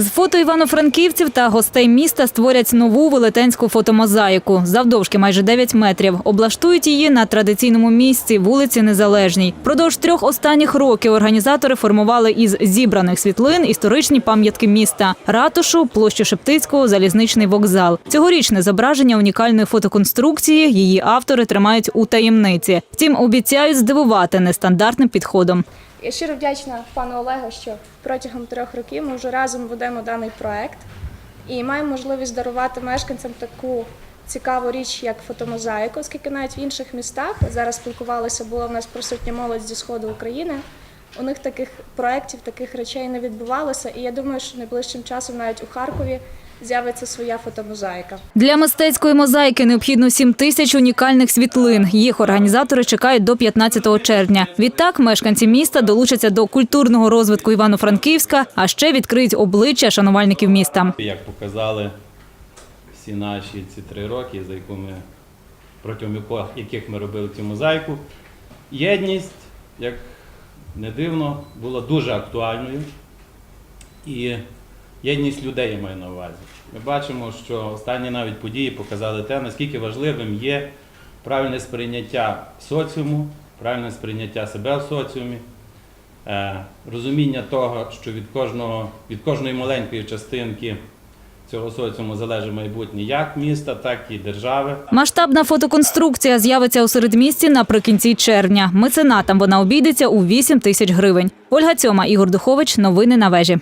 З фото івано-франківців та гостей міста створять нову велетенську фотомозаїку завдовжки майже 9 метрів. Облаштують її на традиційному місці вулиці Незалежній. Продовж трьох останніх років організатори формували із зібраних світлин історичні пам'ятки міста: ратушу, площу Шептицького, залізничний вокзал. Цьогорічне зображення унікальної фотоконструкції її автори тримають у таємниці. Втім, обіцяють здивувати нестандартним підходом. Я щиро вдячна пану Олегу, що протягом трьох років ми вже разом ведемо даний проект і маємо можливість дарувати мешканцям таку цікаву річ, як фотомозаїку, оскільки навіть в інших містах зараз спілкувалися, була в нас присутня молодь зі сходу України. У них таких проєктів, таких речей не відбувалося, і я думаю, що найближчим часом навіть у Харкові з'явиться своя фотомозаїка. Для мистецької мозаїки необхідно 7 тисяч унікальних світлин. Їх організатори чекають до 15 червня. Відтак мешканці міста долучаться до культурного розвитку Івано-Франківська, а ще відкриють обличчя шанувальників міста. Як показали всі наші ці три роки, за яку ми, протягом яких ми робили цю мозаїку, єдність, як не дивно, була дуже актуальною. І єдність людей я маю на увазі. Ми бачимо, що останні навіть події показали те, наскільки важливим є правильне сприйняття соціуму, правильне сприйняття себе в соціумі, е, розуміння того, що від кожного, від кожної маленької частинки цього соціуму залежить майбутнє як міста, так і держави. Масштабна фотоконструкція з'явиться у середмісті наприкінці червня. Меценатам вона обійдеться у 8 тисяч гривень. Ольга Цьома, Ігор Духович. Новини на вежі.